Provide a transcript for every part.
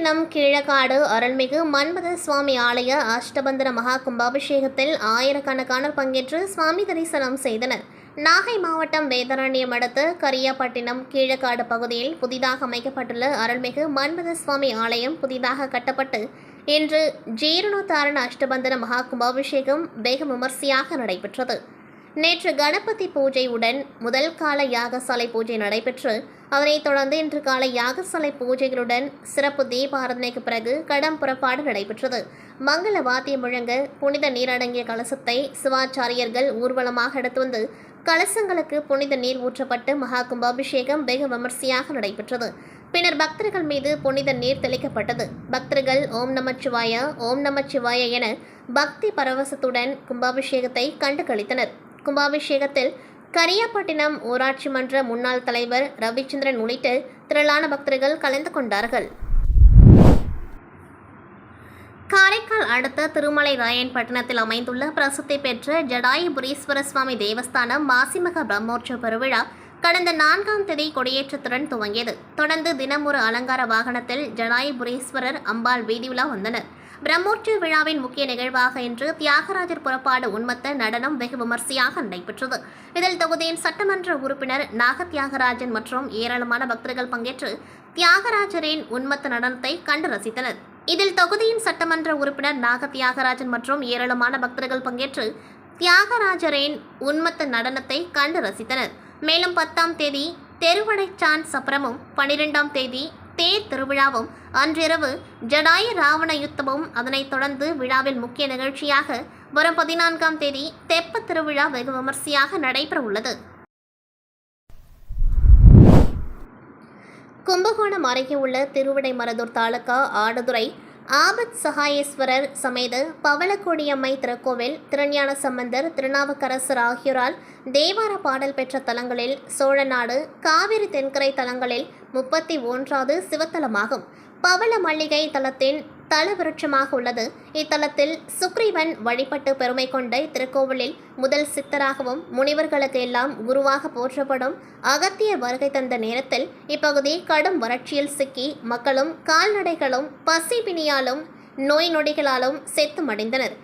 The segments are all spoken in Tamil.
காரியாப்பட்டினம் கீழக்காடு அருள்மிகு மன்மத சுவாமி ஆலய அஷ்டபந்தன மகா கும்பாபிஷேகத்தில் ஆயிரக்கணக்கானோர் பங்கேற்று சுவாமி தரிசனம் செய்தனர். நாகை மாவட்டம் வேதாரண்யம் அடுத்த கரியாப்பட்டினம் கீழக்காடு பகுதியில் புதிதாக அமைக்கப்பட்டுள்ள அருள்மிகு மன்மத சுவாமி ஆலயம் புதிதாக கட்டப்பட்டு இன்று ஜீரணோத்தாரண அஷ்டபந்தன மகா கும்பாபிஷேகம் வெகு விமர்சையாக நடைபெற்றது. நேற்று கணபதி பூஜையுடன் முதல் கால யாகசாலை பூஜை நடைபெற்று அதனைத் தொடர்ந்து இன்று காலை யாகசாலை பூஜைகளுடன் சிறப்பு தீபாரதனைக்கு பிறகு கடம் புறப்பாடு நடைபெற்றது. மங்கள வாத்தியம் முழங்க புனித நீரடங்கிய கலசத்தை சிவாச்சாரியர்கள் ஊர்வலமாக எடுத்து வந்து கலசங்களுக்கு புனித நீர் ஊற்றப்பட்டு மகா கும்பாபிஷேகம் வெகு விமர்சையாக நடைபெற்றது. பின்னர் பக்தர்கள் மீது புனித நீர் தெளிக்கப்பட்டது. பக்தர்கள் ஓம் நமச்சிவாய ஓம் நமச்சிவாய என பக்தி பரவசத்துடன் கும்பாபிஷேகத்தை கண்டு கழித்தனர் கும்பாபிஷேகத்தில் கரியாப்பட்டினம் ஊராட்சி மன்ற முன்னாள் தலைவர் ரவிச்சந்திரன் உள்ளிட்ட திரளான பக்தர்கள் கலந்து கொண்டார்கள். காரைக்கால் அடுத்த திருமலை ராயன்பட்டினத்தில் அமைந்துள்ள பிரசித்தி பெற்ற ஜடாயுபுரீஸ்வர சுவாமி தேவஸ்தானம் மாசிமக பிரம்மோற்சவ பெருவிழா கடந்த நான்காம் தேதி கொடியேற்றத்துடன் துவங்கியது. தொடர்ந்து தினமொரு அலங்கார வாகனத்தில் ஜடாயுபுரீஸ்வரர் அம்பாள் வீதியுலா வந்தனர். பிரம்மோற்சவ விழாவின் முக்கிய நிகழ்வாக இன்று தியாகராஜர் புறப்பாடு உண்மத்த நடனம் வெகு விமர்சையாக நடைபெற்றது. இதில் தொகுதியின் சட்டமன்ற உறுப்பினர் நாக தியாகராஜன் மற்றும் ஏராளமான பக்தர்கள் பங்கேற்று தியாகராஜரின் உண்மத்த நடனத்தை கண்டு ரசித்தனர். இதில் தொகுதியின் சட்டமன்ற உறுப்பினர் நாக தியாகராஜன் மற்றும் ஏராளமான பக்தர்கள் பங்கேற்று தியாகராஜரின் உண்மத்த நடனத்தை கண்டு ரசித்தனர். மேலும் பத்தாம் தேதி தெருவடைச்சான் சப்பரமும் பனிரெண்டாம் தேதி தேர் திருவிழாவும் அன்றிரவு ஜடாய ராவண யுத்தமும் அதனைத் தொடர்ந்து விழாவில் முக்கிய நிகழ்ச்சியாக வரும் பதினான்காம் தேதி தெப்ப திருவிழா வெகு விமர்சையாக நடைபெற உள்ளது கும்பகோணம் அருகே உள்ள திருவிடைமருதூர் தாலுகா ஆடுதுறை ஆபத் சகாயேஸ்வரர் சமேத பவளக்கொடியம்மை திருக்கோவில் திருஞான சம்பந்தர் திருநாவுக்கரசர் ஆகியோரால் தேவார பாடல் பெற்ற தலங்களில் சோழநாடு காவிரி தென்கரை தலங்களில் முப்பத்தி ஒன்றாவது சிவத்தலமாகும். பவள மல்லிகை தலத்தின் தல விருட்சமாக உள்ளது. இத்தலத்தில் சுக்ரீவன் வழிபட்டு பெருமை கொண்ட இத்திருக்கோவிலில் முதல் சித்தராகவும் முனிவர்களுக்கு எல்லாம் குருவாக போற்றப்படும் அகத்தியர் வருகை தந்த நேரத்தில் இப்பகுதி கடும் வறட்சியில் சிக்கி மக்களும் கால்நடைகளும் பசி பிணியாலும் நோய் நொடிகளாலும் செத்து மடிந்தனர்.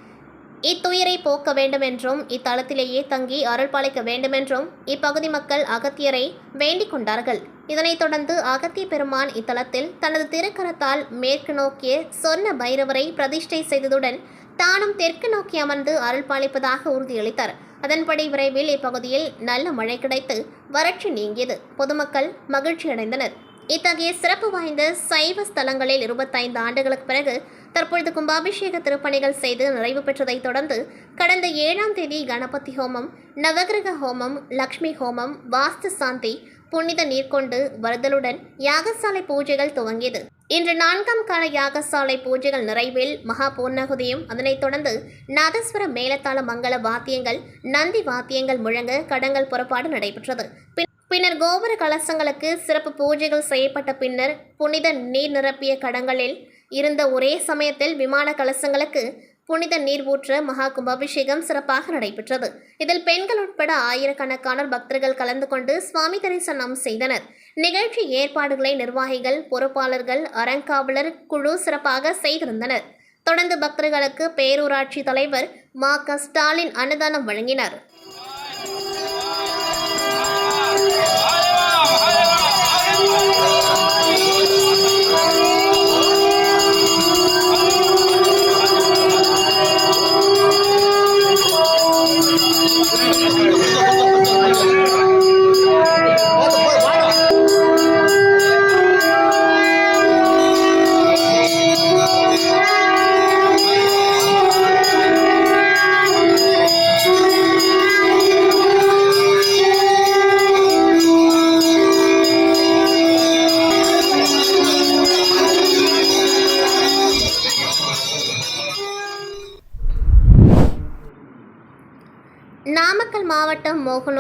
இத்துயரை போக்க வேண்டுமென்றும் இத்தலத்திலேயே தங்கி அருள் பாலிக்க வேண்டுமென்றும் இப்பகுதி மக்கள் அகத்தியரை வேண்டிக் கொண்டார்கள். இதனைத் தொடர்ந்து அகத்திய பெருமான் இத்தலத்தில் தனது திருக்கரத்தால் மேற்கு நோக்கிய சொர்ண பைரவரை பிரதிஷ்டை செய்ததுடன் தானும் தெற்கு நோக்கி அமர்ந்து அருள் பாலிப்பதாக உறுதியளித்தார். அதன்படி விரைவில் இப்பகுதியில் நல்ல மழை கிடைத்து வறட்சி நீங்கியது. பொதுமக்கள் மகிழ்ச்சியடைந்தனர். இத்தகைய சிறப்பு வாய்ந்த சைவ ஸ்தலங்களில் இருபத்தைந்து ஆண்டுகளுக்கு பிறகு தற்பொழுது கும்பாபிஷேக திருப்பணிகள் செய்து நிறைவு பெற்றதைத் தொடர்ந்து கடந்த ஏழாம் தேதி கணபதி ஹோமம் நவகிரக ஹோமம் லக்ஷ்மி ஹோமம் வாஸ்து சாந்தி புனித நீர்கொண்டு வருதலுடன் யாகசாலை பூஜைகள் துவங்கியது. இன்று நான்காம் கால யாகசாலை பூஜைகள் நிறைவில் மகா பூர்ணகுதியும். அதனைத் தொடர்ந்து நாதஸ்வர மேலத்தாள மங்கள வாத்தியங்கள் நந்தி வாத்தியங்கள் முழங்க கடங்கள் புறப்பாடு நடைபெற்றது. பின்னர் கோபுர கலசங்களுக்கு சிறப்பு பூஜைகள் செய்யப்பட்ட பின்னர் புனித நீர் நிரப்பிய கடங்களில் இருந்த ஒரே சமயத்தில் விமான கலசங்களுக்கு புனித நீர் ஊற்ற மகா கும்பாபிஷேகம் சிறப்பாக நடைபெற்றது. இதில் பெண்கள் உட்பட ஆயிரக்கணக்கானோர் பக்தர்கள் கலந்து கொண்டு சுவாமி தரிசனம் செய்தனர். நிகழ்ச்சி ஏற்பாடுகளை நிர்வாகிகள் பொறுப்பாளர்கள் அறங்காவலர் குழு சிறப்பாக செய்திருந்தனர். தொடர்ந்து பக்தர்களுக்கு பேரூராட்சி தலைவர் மா க ஸ்டாலின் அன்னதானம் வழங்கினார்.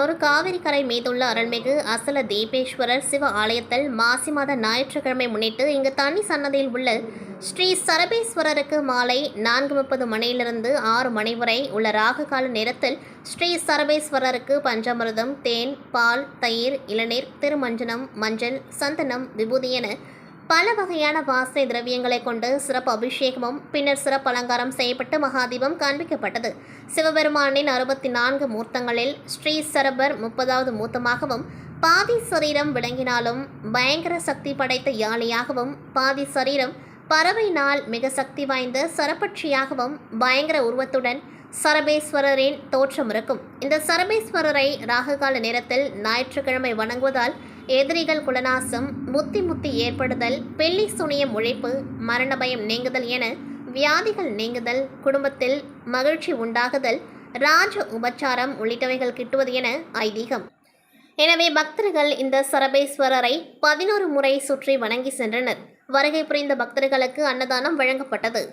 மாவட்டம் காவிரி கரை மீதுள்ள அருள்மிகு அசல தீபேஸ்வரர் சிவ ஆலயத்தில் மாசி மாத ஞாயிற்றுக்கிழமை முன்னிட்டு இங்கு தனி சன்னதியில் உள்ள ஸ்ரீ சரபேஸ்வரருக்கு மாலை நான்கு முப்பது மணியிலிருந்து ஆறு மணி வரை உள்ள ராகு கால நேரத்தில் ஸ்ரீ சரபேஸ்வரருக்கு பஞ்சாமிரதம் தேன் பால் தயிர் இளநீர் திருமஞ்சனம் மஞ்சள் சந்தனம் விபூதி என பல வகையான வாசனை திரவியங்களை கொண்டு சிறப்பு அபிஷேகமும் பின்னர் சிறப்பு அலங்காரம் செய்யப்பட்டு மகாதீபம் காண்பிக்கப்பட்டது. சிவபெருமானின் அறுபத்தி நான்கு மூர்த்தங்களில் ஸ்ரீ சரபர் முப்பதாவது மூர்த்தமாகவும் பாதி சரீரம் விளங்கினாலும் பயங்கர சக்தி படைத்த யானையாகவும் பாதி சரீரம் பறவை நாள் மிக சக்தி வாய்ந்த சரபட்சியாகவும் பயங்கர உருவத்துடன் சரபேஸ்வரரின் தோற்றம் இருக்கும் இந்த சரபேஸ்வரரை ராகுகால நேரத்தில் ஞாயிற்றுக்கிழமை வணங்குவதால் எதிரிகள் குலநாசம் முத்தி முத்தி ஏற்படுதல் பெல்லி சுனிய உழைப்பு மரண பயம் நீங்குதல் என வியாதிகள் நீங்குதல் குடும்பத்தில் மகிழ்ச்சி உண்டாகுதல் ராஜ உபச்சாரம் உள்ளிட்டவைகள் கிட்டுவது என ஐதீகம். எனவே பக்தர்கள் இந்த சரபேஸ்வரரை பதினோரு முறை சுற்றி வணங்கி சென்றனர். வருகை புரிந்த பக்தர்களுக்கு அன்னதானம் வழங்கப்பட்டது.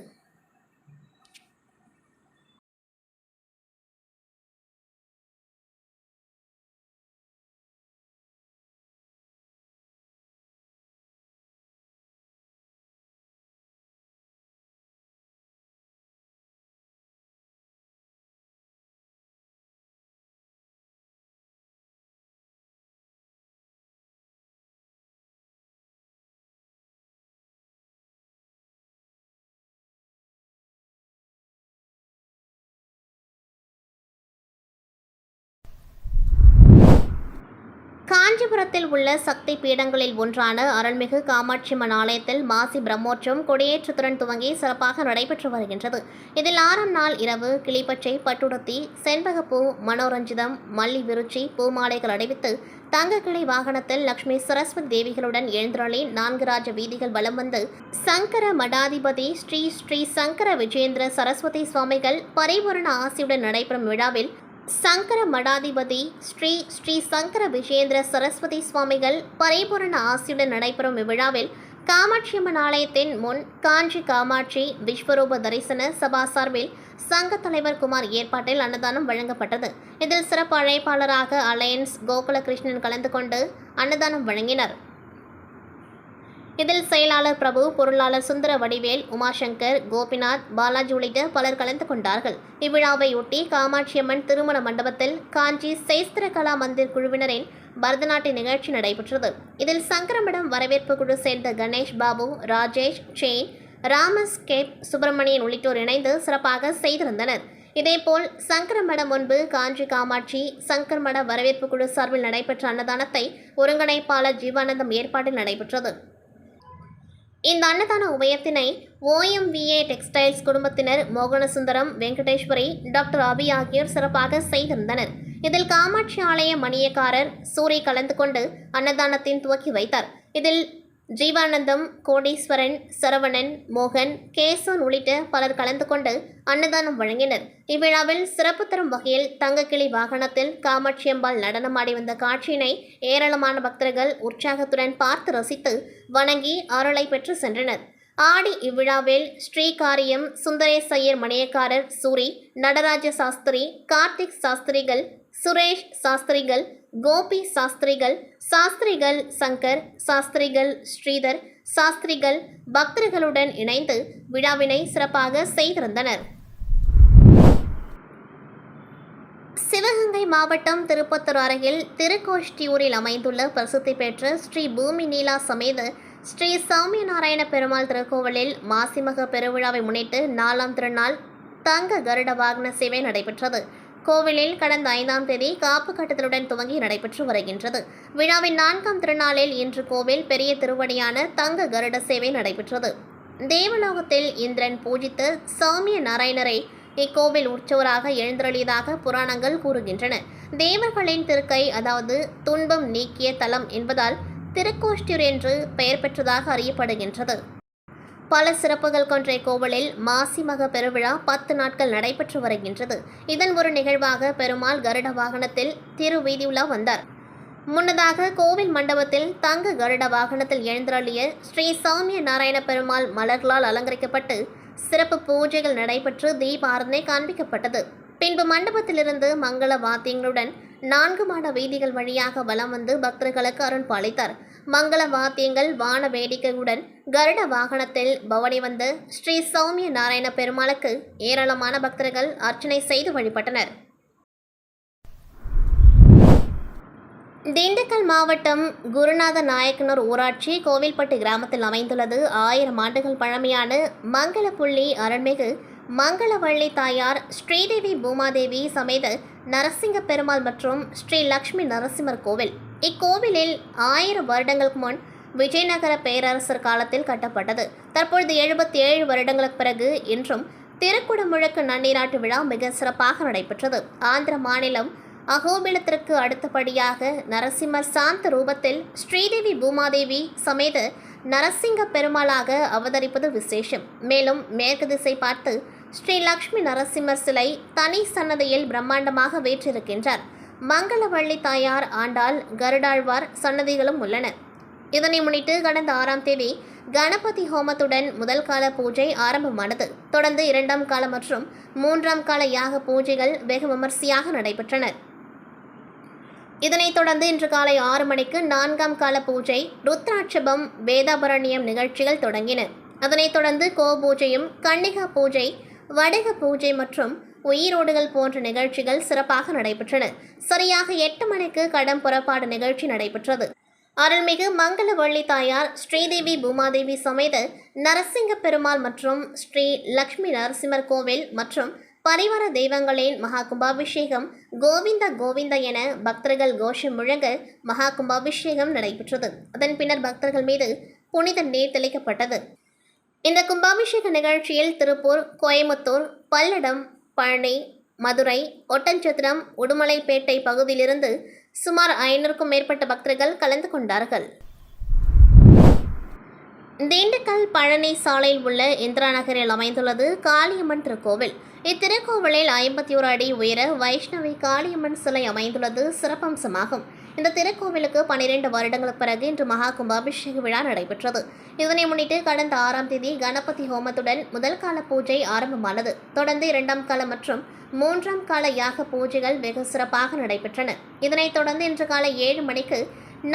காஞ்சிபுரத்தில் உள்ள சக்தி பீடங்களில் ஒன்றான அருள்மிகு காமாட்சியம்மன் ஆலயத்தில் மாசி பிரம்மோற்றம் கொடியேற்றத்துடன் துவங்கி சிறப்பாக நடைபெற்று வருகின்றது. இதில் ஆறாம் நாள் இரவு கிளிப்பச்சை பட்டுடுத்தி செண்பகப்பூ மனோரஞ்சிதம் மல்லி விருச்சி பூமாலைகள் அடைவித்து தங்கக்கிளை வாகனத்தில் லக்ஷ்மி சரஸ்வதி தேவிகளுடன் எழுந்தருளி நான்கு ராஜ வீதிகள் வலம் வந்து சங்கர மடாதிபதி ஸ்ரீ ஸ்ரீ சங்கர விஜேந்திர சரஸ்வதி சுவாமிகள் பரிபூரண ஆசியுடன் நடைபெறும் விழாவில் சங்கர மடாதிபதி ஸ்ரீ ஸ்ரீ சங்கர விஜேந்திர சரஸ்வதி சுவாமிகள் பரிபூரண ஆசியுடன் நடைபெறும் இவ்விழாவில் காமாட்சியம்மன் ஆலயத்தின் முன் காஞ்சி காமாட்சி விஸ்வரூப தரிசன சபா சார்பில் சங்க தலைவர் குமார் ஏற்பாட்டில் அன்னதானம் வழங்கப்பட்டது. இதில் சிறப்பு அழைப்பாளராக அலையன்ஸ் கோகுலகிருஷ்ணன் கலந்து கொண்டு அன்னதானம் வழங்கினர். இதில் செயலாளர் பிரபு பொருளாளர் சுந்தர வடிவேல் உமாசங்கர் கோபிநாத் பாலாஜி உள்ளிட்ட பலர் கலந்து கொண்டார்கள். இவ்விழாவையொட்டி காமாட்சியம்மன் திருமண மண்டபத்தில் காஞ்சி சைஸ்திர கலா மந்திர் குழுவினரின் பரதநாட்டிய நிகழ்ச்சி நடைபெற்றது. இதில் சங்கரமடம் வரவேற்பு குழு சேர்ந்த கணேஷ் பாபு ராஜேஷ் செயின் ராமஸ் கேப் சுப்பிரமணியன் உள்ளிட்டோர் இணைந்து சிறப்பாக செய்திருந்தனர். இதேபோல் சங்கரமடம் முன்பு காஞ்சி காமாட்சி சங்கர்மட வரவேற்பு குழு சார்பில் நடைபெற்ற அன்னதானத்தை ஒருங்கிணைப்பாளர் ஜீவானந்தம் ஏற்பாட்டில் நடைபெற்றது. இந்த அன்னதான உபயத்தினை ஓஎம்விஏ டெக்ஸ்டைல்ஸ் குடும்பத்தினர் மோகனசுந்தரம் வெங்கடேஸ்வரி டாக்டர் அபி ஆகியோர் சிறப்பாக செய்திருந்தனர். இதில் காமாட்சி ஆலய மணியக்காரர் சூரி கலந்து கொண்டு அன்னதானத்தின் துவக்கி வைத்தார். இதில் ஜீவானந்தம் கோடீஸ்வரன் சரவணன் மோகன் கேசவன் உள்ளிட்ட பலர் கலந்து கொண்டு அன்னதானம் வழங்கினர். இவ்விழாவில் சிறப்பு தரும் வகையில் தங்கக்கிளி வாகனத்தில் காமாட்சியம்பாள் நடனமாடி வந்த காட்சியினை ஏராளமான பக்தர்கள் உற்சாகத்துடன் பார்த்து ரசித்து வணங்கி அருளை பெற்று சென்றனர். ஆடி இவ்விழாவில் ஸ்ரீகாரியம் சுந்தரேசையர் மணியக்காரர் சூரி நடராஜ சாஸ்திரி கார்த்திக் சாஸ்திரிகள் சுரேஷ் சாஸ்திரிகள் கோபி சாஸ்திரிகள் சாஸ்திரிகள் சங்கர் சாஸ்திரிகள் ஸ்ரீதர் சாஸ்திரிகள் பக்தர்களுடன் இணைந்து விழாவினை சிறப்பாக செய்திருந்தனர். சிவகங்கை மாவட்டம் திருப்பத்தூர் அருகில் திருக்கோஷ்டியூரில் அமைந்துள்ள பிரசித்தி பெற்ற ஸ்ரீ பூமி நீலா சமேத ஸ்ரீ சௌமிய நாராயண பெருமாள் திருக்கோவிலில் மாசிமக பெருவிழாவை முன்னிட்டு நாலாம் திருநாள் தங்க கருட வாகன சேவை நடைபெற்றது. கோவிலில் கடந்த ஐந்தாம் தேதி காப்பு கட்டுதலுடன் துவங்கி நடைபெற்று வருகின்றது. விழாவின் நான்காம் திருநாளில் இன்று கோவில் பெரிய திருவடியான தங்க கருட சேவை நடைபெற்றது. தேவலோகத்தில் இந்திரன் பூஜித்து சௌமிய நாராயணரை இக்கோவில் உற்சவராக எழுந்தருளியதாக புராணங்கள் கூறுகின்றன. தேவர்களின் திருக்கை அதாவது துன்பம் நீக்கிய தலம் என்பதால் திருக்கோஷ்டியூர் என்று பெயர் பெற்றதாக அறியப்படுகின்றது. பல சிறப்புகள் கொன்ற இக்கோவிலில் மாசிமக பெருவிழா பத்து நாட்கள் நடைபெற்று வருகின்றது. இதன் ஒரு நிகழ்வாக பெருமாள் கருட வாகனத்தில் திருவீதியுலா வந்தார். முன்னதாக கோவில் மண்டபத்தில் தங்க கருட வாகனத்தில் எழுந்தருளிய ஸ்ரீ சாமிய நாராயண பெருமாள் மலர்களால் அலங்கரிக்கப்பட்டு சிறப்பு பூஜைகள் நடைபெற்று தீபாரதனை காண்பிக்கப்பட்டது. பின்பு மண்டபத்திலிருந்து மங்கள வாத்தியங்களுடன் நான்கு மாட வீதிகள் வழியாக வலம் வந்து பக்தர்களுக்கு அருள் பாலித்தார் மங்கள வாத்தியங்கள் வான வேடிக்கையுடன் கருட வாகனத்தில் பவனி வந்து ஸ்ரீ சௌமிய நாராயண பெருமாளுக்கு ஏராளமான பக்தர்கள் அர்ச்சனை செய்து வழிபட்டனர். திண்டுக்கல் மாவட்டம் குருநாத நாயக்கனூர் ஊராட்சி கோவில்பட்டு கிராமத்தில் அமைந்துள்ளது. ஆயிரம் ஆண்டுகள் பழமையான மங்களப்புள்ளி அருள்மிகு மங்களவள்ளி தாயார் ஸ்ரீதேவி பூமாதேவி சமேத நரசிங்க பெருமாள் மற்றும் ஸ்ரீ லக்ஷ்மி நரசிம்மர் கோவில். இக்கோவிலில் ஆயிரம் வருடங்களுக்கு முன் விஜயநகர பேரரசர் காலத்தில் கட்டப்பட்டது. தற்பொழுது எழுபத்தி ஏழு வருடங்களுக்கு பிறகு இன்றும் திருக்குடமுழுக்கு நன்னீராட்டு விழா மிக சிறப்பாக நடைபெற்றது. ஆந்திர மாநிலம் அகோபிலத்திற்கு அடுத்தபடியாக நரசிம்மர் சாந்த ரூபத்தில் ஸ்ரீதேவி பூமாதேவி சமேத நரசிங்க பெருமாளாக அவதரிப்பது விசேஷம். மேலும் மேற்கு திசை பார்த்து ஸ்ரீ லக்ஷ்மி நரசிம்மர் சிலை தனி சன்னதியில் பிரம்மாண்டமாக வேற்றிருக்கின்றார். மங்களவள்ளி தாயார் ஆண்டாள் கருடாழ்வார் சன்னதிகளும் உள்ளன. இதனை முன்னிட்டு கடந்த ஆறாம் தேதி கணபதி ஹோமத்துடன் முதல் கால பூஜை ஆரம்பமானது. தொடர்ந்து இரண்டாம் கால மற்றும் மூன்றாம் கால யாக பூஜைகள் வெகு விமர்சையாக நடைபெற்றன. இதனைத் தொடர்ந்து இன்று காலை ஆறு மணிக்கு நான்காம் கால பூஜை ருத்ராட்சபம் வேதாபரண்யம் நிகழ்ச்சிகள் தொடங்கின. அதனைத் தொடர்ந்து கோ பூஜையும் கன்னிகா பூஜை வடக பூஜை மற்றும் உயிரோடுகள் போன்ற நிகழ்ச்சிகள் சிறப்பாக நடைபெற்றன. சரியாக எட்டு மணிக்கு கடம் புறப்பாடு நிகழ்ச்சி நடைபெற்றது. அருள்மிகு மங்களவள்ளி தாயார் ஸ்ரீதேவி பூமாதேவி சமேத நரசிங்க பெருமாள் மற்றும் ஸ்ரீ லக்ஷ்மி நரசிம்மர் கோவில் மற்றும் பரிவார தெய்வங்களின் மகா கும்பாபிஷேகம் கோவிந்த கோவிந்த என பக்தர்கள் கோஷம் முழங்க மகா கும்பாபிஷேகம் நடைபெற்றது. அதன் பின்னர் பக்தர்கள் மீது புனித நீர் தெளிக்கப்பட்டது. இந்த கும்பாபிஷேக நிகழ்ச்சியில் திருப்பூர் கோயமுத்தூர் பல்லடம் பழனி மதுரை ஒட்டஞ்சத்திரம் உடுமலைப்பேட்டை பகுதியிலிருந்து சுமார் ஐநூறுக்கும் மேற்பட்ட பக்தர்கள் கலந்து கொண்டார்கள். திண்டுக்கல் பழனி சாலையில் உள்ள இந்திரா நகரில் அமைந்துள்ளது காளியம்மன் திருக்கோவில். இத்திருக்கோவிலில் ஐம்பத்தி ஒரு அடி உயர வைஷ்ணவி காளியம்மன் சிலை அமைந்துள்ளது சிறப்பம்சமாகும். இந்த திருக்கோவிலுக்கு பனிரெண்டு வருடங்களுக்கு பிறகு இன்று மகா கும்பாபிஷேக விழா நடைபெற்றது. இதனை முன்னிட்டு கடந்த ஆறாம் தேதி கணபதி ஹோமத்துடன் முதல் கால பூஜை ஆரம்பமானது. தொடர்ந்து இரண்டாம் கால மற்றும் மூன்றாம் கால யாக பூஜைகள் வெகு சிறப்பாக நடைபெற்றன. இதனைத் தொடர்ந்து இன்று காலை ஏழு மணிக்கு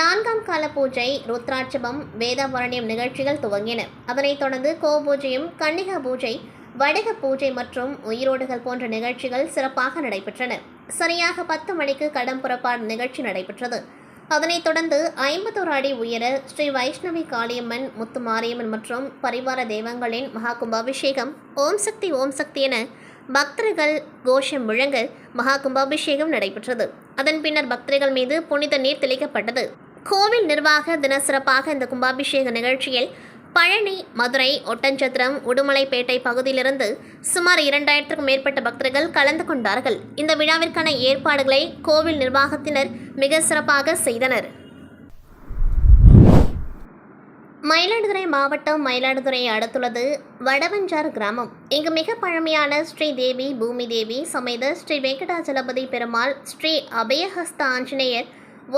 நான்காம் கால பூஜை ருத்ராட்சபம் வேதாபரண்யம் நிகழ்ச்சிகள் துவங்கின. அதனைத் தொடர்ந்து கோ பூஜையும் கன்னிகா பூஜை வடக பூஜை மற்றும் உயிரோடுகள் போன்ற நிகழ்ச்சிகள் சிறப்பாக நடைபெற்றன. சரியாக பத்து மணிக்கு கடம் புறப்பாடு நிகழ்ச்சி நடைபெற்றது. அதனைத் தொடர்ந்து ஐம்பத்தோரு அடி உயர ஸ்ரீ வைஷ்ணவி காளியம்மன் முத்து மாரியம்மன் மற்றும் பரிவார தெய்வங்களின் மகா கும்பாபிஷேகம் ஓம் சக்தி ஓம் சக்தி என பக்தர்கள் கோஷம் முழங்க மகா கும்பாபிஷேகம் நடைபெற்றது. அதன் பின்னர் பக்தர்கள் மீது புனித நீர் தெளிக்கப்பட்டது. கோவில் நிர்வாக தின சிறப்பாக இந்த கும்பாபிஷேக நிகழ்ச்சியில் பழனி மதுரை ஒட்டஞ்சத்திரம் உடுமலைப்பேட்டை பகுதியிலிருந்து சுமார் இரண்டாயிரத்திற்கும் மேற்பட்ட பக்தர்கள் கலந்து கொண்டார்கள். இந்த விழாவிற்கான ஏற்பாடுகளை கோவில் நிர்வாகத்தினர் மிக சிறப்பாக செய்தனர். மயிலாடுதுறை மாவட்டம் மயிலாடுதுறையை அடுத்துள்ளது வடவஞ்சார் கிராமம். இங்கு மிக பழமையான ஸ்ரீ தேவி பூமி தேவி சமைத ஸ்ரீ வெங்கடாஜலபதி பெருமாள் ஸ்ரீ அபயஹஸ்த ஆஞ்சநேயர்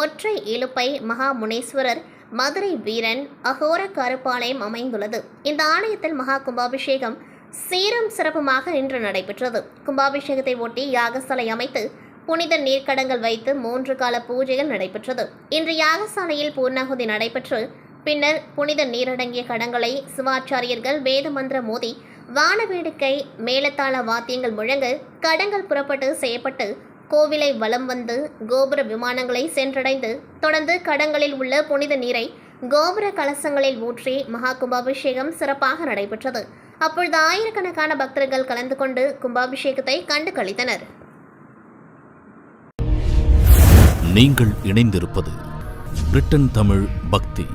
ஒற்றை இழுப்பை மகா முனீஸ்வரர் மதுரை வீரன் அகோர கருப்பாலயம் அமைந்துள்ளது. இந்த ஆலயத்தில் மகா கும்பாபிஷேகம் சீரம் சிறப்புமாக இன்று நடைபெற்றது. கும்பாபிஷேகத்தை ஒட்டி யாகசாலை அமைத்து புனித நீர்க்கடங்கள் வைத்து மூன்று கால பூஜைகள் நடைபெற்றது. இன்று யாகசாலையில் பூர்ணாகுதி நடைபெற்று பின்னர் புனித நீரடங்கிய கடங்களை சிவாச்சாரியர்கள் வேத மந்திர மோதி வான வேடிக்கை மேலத்தாள வாத்தியங்கள் முழங்க கடங்கள் புறப்பட்டு செய்யப்பட்டு கோவிலை வலம் வந்து கோபுர விமானங்களை சென்றடைந்து தொடர்ந்து கடங்களில் உள்ள புனித நீரை கோபுர கலசங்களில் ஊற்றி மகா கும்பாபிஷேகம் சிறப்பாக நடைபெற்றது. அப்பொழுது ஆயிரக்கணக்கான பக்தர்கள் கலந்து கொண்டு கும்பாபிஷேகத்தை கண்டு கழித்தனர் நீங்கள் இணைந்திருப்பது பிரிட்டன் தமிழ் பக்தி.